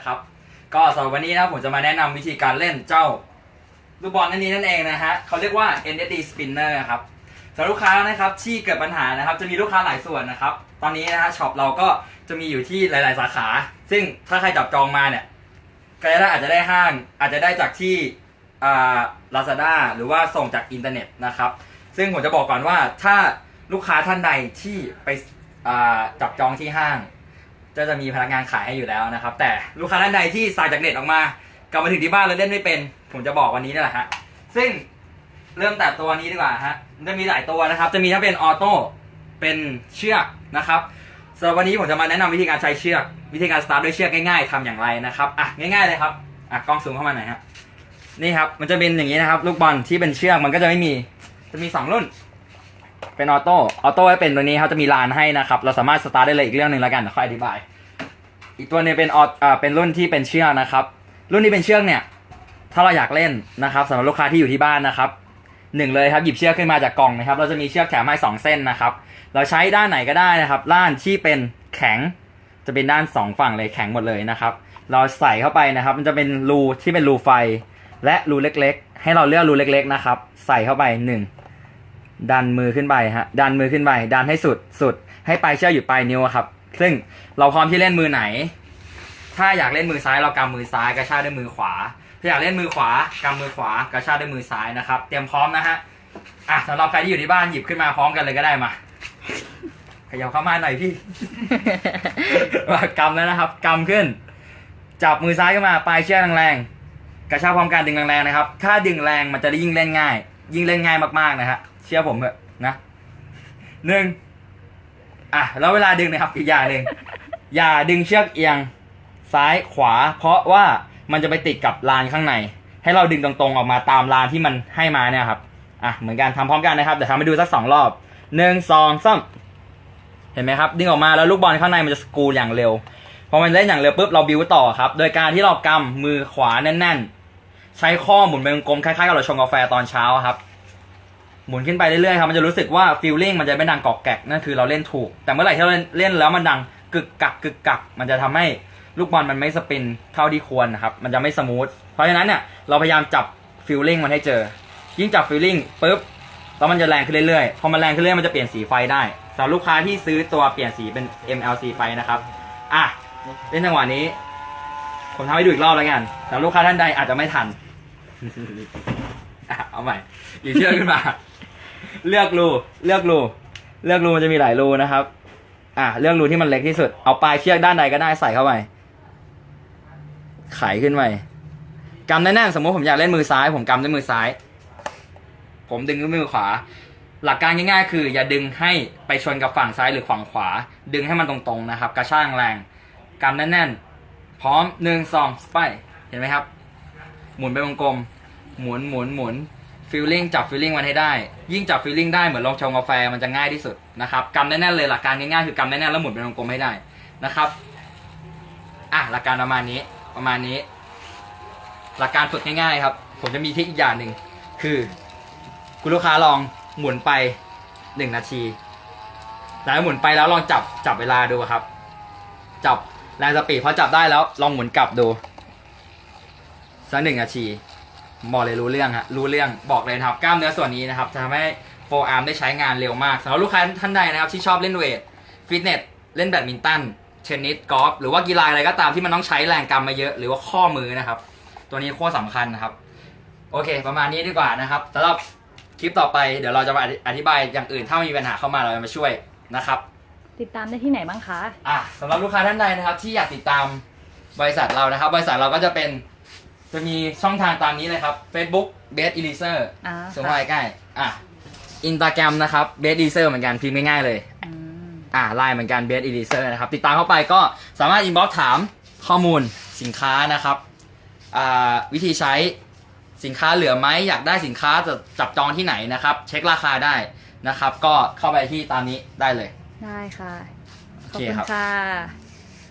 นะครับ ก็สำหรับวันนี้นะผมจะมาแนะนำวิธีการเล่นเจ้าลูกบอลนั่นนี้นั่นเองนะฮะเขาเรียกว่า NSD Spinner ครับสำหรับลูกค้านะครับที่เกิดปัญหานะครับ จะมีลูกค้าหลายส่วนนะครับ ตอนนี้นะฮะช็อปเราก็จะมีอยู่ที่หลาย ๆ สาขา ซึ่งถ้าใครจับจองมาเนี่ยก็จะได้อาจจะได้ห้าง อาจจะได้จากที่อ่า Lazada หรือว่าส่งจากอินเทอร์เน็ตนะครับ ซึ่งผมจะบอกก่อนว่าถ้าลูกค้าท่านใดที่ไปจับจองที่ห้าง ก็จะมีพนักงานขายให้อยู่แล้วนะครับ แต่ลูกค้าท่านใดที่สั่งจากเน็ตออกมา กลับมาถึงที่บ้านแล้วเล่นไม่เป็น ผมจะบอกวันนี้นี่แหละฮะซึ่งเริ่มแต่ตัวนี้ดีกว่าฮะมันจะมีหลายตัวนะครับ จะมีทั้งเป็นออโต้เป็นเชือกนะครับสำหรับวันนี้ผมจะมาแนะนำวิธีการใช้เชือก วิธีการสตาร์ทด้วยเชือกง่ายๆทำอย่างไรนะครับอะง่ายๆเลยครับอะกล้องซูมเข้ามาหน่อยฮะนี่ครับมันจะเป็นอย่างนี้นะครับ ลูกบอลที่เป็นเชือกมันก็จะไม่มีจะมีสองรุ่น เป็นออโต้ออโต้ให้เป็นตัวนี้เขาจะมีลานให้นะครับ เราสามารถสตาร์ทได้เลยอีกเรื่องหนึ่งแล้วกันเดี๋ยวค่อยอธิบาย อีกตัวนึงเป็นอออ่าเป็นรุ่นที่เป็นเชือกนะครับ รุ่นที่เป็นเชือกเนี่ย ถ้าเราอยากเล่นนะครับสำหรับลูกค้าที่อยู่ที่บ้านนะครับหนึ่งเลยครับหยิบเชือกขึ้นมาจากกล่องนะครับ เราจะมีเชือกแถมให้สองเส้นนะครับ เราใช้ด้านไหนก็ได้นะครับด้านที่เป็นแข็งจะเป็นด้านสองฝั่งเลยแข็งหมดเลยนะครับ เราใส่เข้าไปนะครับ มันจะเป็นรูที่เป็นรูไฟ และรูเล็กๆ ให้เราเลือกรูเล็กๆนะครับ ใส่เข้าไปหนึ่ง ดันมือขึ้นไปฮะดันมือขึ้นไปดันให้สุดสุด ให้ปลายเชือกอยู่ปลายนิ้วครับ ซึ่งเราพร้อมที่เล่นมือไหน ถ้าอยากเล่นมือซ้ายเรากำมือซ้ายกระชากด้วยมือขวา ถ้าอยากเล่นมือขวากำมือขวากระชากด้วยมือซ้ายนะครับ เตรียมพร้อมนะฮะอะสำหรับใครที่อยู่ที่บ้านหยิบขึ้นมาพร้อมกันเลยก็ได้มาขยับเข้ามาหน่อยพี่ว่ากำแล้วนะครับกำขึ้น จับมือซ้ายขึ้นมาปลายเชือกแรงๆกระชากพร้อมกันดึงแรงๆนะครับ ถ้าดึงแรงมันจะได้ยิ่งเล่นง่าย ยิ่งเล่นง่ายมากๆนะฮะ ชื่อผมเถอะนะหนึ่งอะแล้วเวลาดึงนะครับอีกอย่างหนึ่งอย่าดึงเชือกเอียงซ้ายขวา เพราะว่ามันจะไปติดกับลานข้างใน ให้เราดึงตรงๆออกมาตามลานที่มันให้มาเนี่ยครับอะเหมือนกันทำพร้อมกันนะครับเดี๋ยวทำให้ดูสักสองรอบหนึ่งสองสามเห็นไหมครับ ดึงออกมาแล้วลูกบอลข้างในมันจะสกูอย่างเร็วพอมันเล่นอย่างเร็วปุ๊บเราบิวต่อครับ โดยการที่เรากำมือขวาแน่นๆ ใช้ข้อหมุนเป็นวงกลมคล้ายๆกับเราชงกาแฟตอนเช้าครับ หมุนขึ้นไปเรื่อยๆครับมันจะรู้สึกว่าฟีลลิ่งมันจะไม่ดังกอกแกกนั่นคือเราเล่นถูก แต่เมื่อไหร่ที่เราเล่นแล้วมันดังกึกกักกึกกัก มันจะทำให้ลูกบอลมันไม่สปินเท่าที่ควรนะครับมันจะไม่สมูทเพราะฉะนั้นเนี่ยเราพยายามจับฟีลลิ่งมันให้เจอ ยิ่งจับฟีลลิ่งปุ๊บแล้วมันจะแรงขึ้นเรื่อยๆพอมันแรงขึ้นเรื่อยๆมันจะเปลี่ยนสีไฟได้สำหรับลูกค้าที่ซื้อตัวเปลี่ยนสีเป็น MLC ไฟนะครับอะเล่นจังหวะนี้ ผมทำให้ดูอีกรอบแล้วกันแต่ลูกค้าท่านใดอาจจะไม่ทัน อะเอาใหม่หยิบเชือกขึ้นมา เลือกรูเลือกรูเลือกรูมันจะมีหลายรูนะครับ อะเลือกรูที่มันเล็กที่สุด เอาปลายเชือกด้านใดก็ได้ใส่เข้าไปไขขึ้นไปกำแน่นๆสมมติผมอยากเล่นมือซ้าย ผมกำด้วยมือซ้าย ผมดึงด้วยมือขวา หลักการง่ายๆ คือ อย่าดึงให้ไปชนกับฝั่งซ้ายหรือฝั่งขวา ดึงให้มันตรงๆนะครับ กระช่างแรงกำแน่นๆพร้อมหนึ่งสองไปเห็นไหมครับ หมุนไปวงกลม หมุนหมุนหมุนฟีลลิ่งจับฟีลลิ่งมันให้ได้ ยิ่งจับฟีลลิ่งได้เหมือนลองชงกาแฟมันจะง่ายที่สุดนะครับกำแน่นๆเลยหลักการง่ายๆคือกำแน่นๆแล้วหมุนเป็นวงกลมให้ได้นะครับอะหลักการประมาณนี้ประมาณนี้ หลักการฝึกง่ายๆครับ ผมจะมีทิคอีกอย่างหนึ่งคือ คุณลูกค้าลองหมุนไปหนึ่งนาที แล้วหมุนไปแล้วลองจับจับเวลาดูครับ จับแรงสปีดพอจับได้แล้วลองหมุนกลับดูสักหนึ่งนาที บอกเลยรู้เรื่องฮะรู้เรื่องบอกเลยนะครับกล้ามเนื้อส่วนนี้นะครับจะทำให้โฟอาร์มได้ใช้งานเร็วมากสำหรับลูกค้าท่านใดนะครับที่ชอบเล่นเวทฟิตเนสเล่นแบดมินตันเทนนิสกอล์ฟหรือว่ากีฬาอะไรก็ตามที่มันต้องใช้แรงกำมาเยอะหรือว่าข้อมือนะครับ ตัวนี้โคตรสำคัญนะครับ โอเค ประมาณนี้ดีกว่านะครับสำหรับคลิปต่อไปเดี๋ยวเราจะมาอธิบายอย่างอื่นถ้ามีปัญหาเข้ามาเราจะมาช่วยนะครับ ติดตามได้ที่ไหนบ้างคะ อะสำหรับลูกค้าท่านใดนะครับ ที่อยากติดตามบริษัทเรานะครับ บริษัทเราก็จะเป็น จะมีช่องทางตามนี้เลยครับ Facebook b e s t e l i s e r อ่าสมมติใกล้ๆอะอินตาแกรมนะครับ b e s t e l i s e r เหมือนกันพิมพ์ง่ายๆเลย อืมอ่าไลน์เหมือนกัน b e s t e l i s e r นะครับ ติดตามเข้าไปก็สามารถอินบ็อกถามข้อมูลสินค้านะครับอ่าวิธีใช้สินค้าเหลือไหมอยากได้สินค้าจะจับจองที่ไหนนะครับ เช็คราคาได้นะครับ ก็เข้าไปที่ตามนี้ได้เลย ได้ค่ะโอขอบเคคุณครับ ค่ะ